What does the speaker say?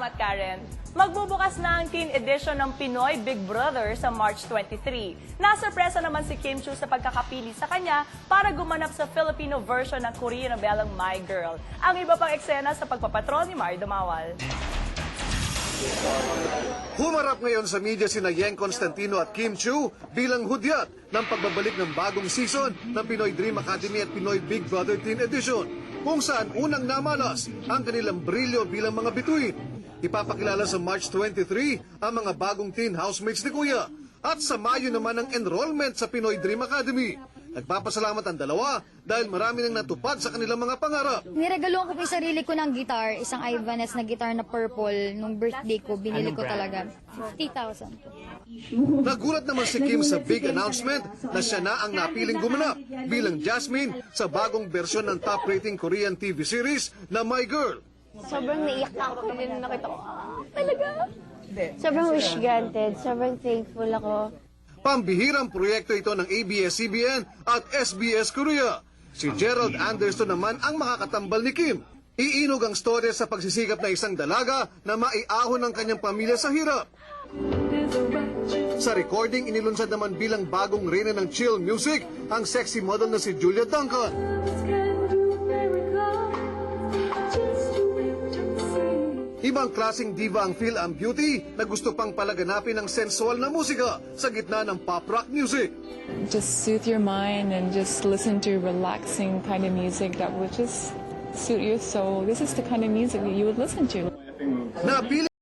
Salamat, Karen. Magbubukas na ang teen edition ng Pinoy Big Brother sa March 23. Nasurpresa naman si Kim Chiu sa pagkakapili sa kanya para gumanap sa Filipino version ng Korean novelang My Girl. Ang iba pang eksena sa pagpapatrol ni Mario Dumawal. Humarap ngayon sa media sina Yeng Constantino at Kim Chu bilang hudyat ng pagbabalik ng bagong season ng Pinoy Dream Academy at Pinoy Big Brother Teen Edition kung saan unang namalas ang kanilang brilyo bilang mga bituin. Ipapakilala sa March 23 ang mga bagong teen housemates ni Kuya at sa Mayo naman ang enrollment sa Pinoy Dream Academy. Nagpapasalamat ang dalawa dahil marami nang natupad sa kanilang mga pangarap. Niregaluhan ko po yung sarili ko ng guitar, isang Ibanez na guitar na purple. Nung birthday ko, binili ko talaga. 50,000. Nagulat naman si Kim sa big announcement na siya na ang napiling gumanap bilang Jasmine sa bagong bersyon ng top rating Korean TV series na My Girl. Sobrang naiyak na ako nung nakita ko. Ah, talaga? Sobrang wish granted. Sobrang thankful ako. Pambihirang proyekto ito ng ABS-CBN at SBS Korea. Si Gerald Anderson naman ang makakatambal ni Kim. Iinog ang storya sa pagsisikap ng isang dalaga na maiahon ng kanyang pamilya sa hirap. Sa recording, inilunsad naman bilang bagong reyna ng chill music ang sexy model na si Julia Duncan. Ibang klasing diva ang Phil and Beauty na gusto pang palaganapin ng sensual na musika sa gitna ng pop rock music. just soothe your mind and just listen to relaxing kind of music that would just suit your soul. This is the kind of music that you would listen to. Napili